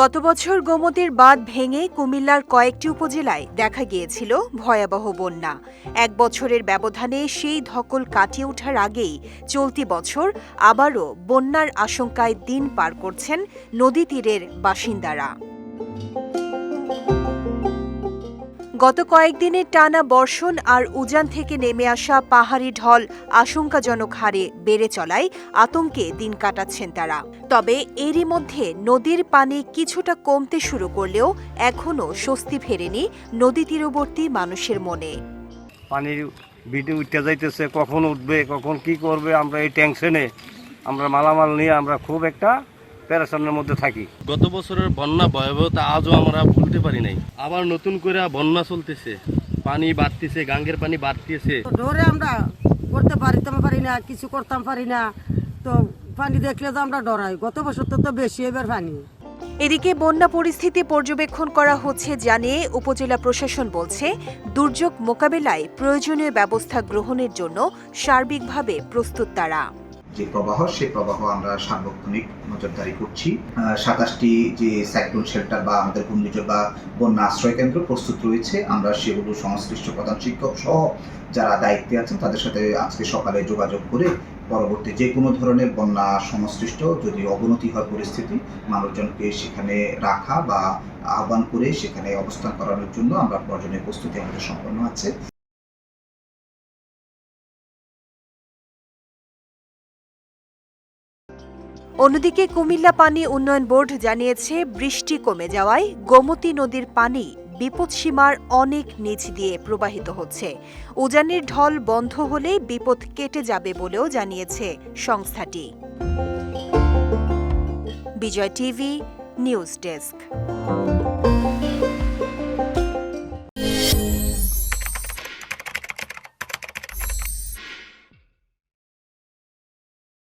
গত বছর গোমতির বাঁধ ভেঙে কুমিল্লার কয়েকটি উপজেলায় দেখা গিয়েছিল ভয়াবহ বন্যা। এক বছরের ব্যবধানে সেই ধকল কাটিয়ে ওঠার আগেই চলতি বছর আবারও বন্যার আশঙ্কায় দিন পার করছেন নদী তীরের বাসিন্দারা। গত কয়েকদিনের টানা বর্ষণ আর উজান থেকে নেমে আসা পাহাড়ি ঢল আশঙ্কাজনক হারে বেড়ে চলায় আতঙ্কে দিন কাটাচ্ছেন তারা। তবে এরই মধ্যে নদীর পানি কিছুটা কমতে শুরু করলেও এখনও স্বস্তি ফেরেনি নদী তীরবর্তী মানুষের মনে। পানির বিটে উঠতে যাইতেছে, কখন উঠবে, কখন কি করবে, আমরা এই টেনশনে, আমরা মালামাল নিয়ে আমরা খুব একটা প্যারাশনের মধ্যে থাকি। গত বছরের বন্যা ভয়াবহতা আজও আমরা ভুলতে পারি নাই। আবার নতুন করে বন্যা চলতেছে। পানি বাড়তেছে গাঙ্গের পানি বাড়তেছে। ডরে আমরা করতে পারিতাম পারি না কিছু করতাম পারি না। তো পানি দেখলে তো আমরা ডরাই। গত বছর তো তো বেশি এবার পানি। এদিকে বন্যা পরিস্থিতি পর্যবেক্ষণ করা হচ্ছে জানিয়ে উপজেলা প্রশাসন বলছে দুর্যোগ মোকাবেলায় প্রয়োজনীয় ব্যবস্থা গ্রহণের জন্য সার্বিকভাবে প্রস্তুত তারা। যে প্রবাহ সেই প্রবাহ আমরা সার্বক্ষণিক নজরদারি করছি। সাতাশটি যে সাইক্লোন শেল্টার বা আমাদের ঘূর্ণিঝড় বা বন্যা আশ্রয় কেন্দ্র প্রস্তুত রয়েছে। আমরা সেগুলো সংশ্লিষ্ট প্রধান শিক্ষক সহ যারা দায়িত্বে আছেন, তাদের সাথে আজকে সকালে যোগাযোগ করে পরবর্তী যে কোনো ধরনের বন্যা সংশ্লিষ্ট যদি অবনতি হয় পরিস্থিতি, মানুষজনকে সেখানে রাখা বা আহ্বান করে সেখানে অবস্থান করানোর জন্য আমরা প্রয়োজনীয় প্রস্তুতি আমাদের সম্পন্ন আছে। অন্যদিকে কুমিল্লা পানি উন্নয়ন বোর্ড জানিয়েছে, বৃষ্টি কমে যাওয়ায় গোমতী নদীর পানি বিপদসীমার অনেক নিচ দিয়ে প্রবাহিত হচ্ছে। উজানির ঢল বন্ধ হলেই বিপদ কেটে যাবে বলেও জানিয়েছে সংস্থাটি। Bijoy TV, news desk.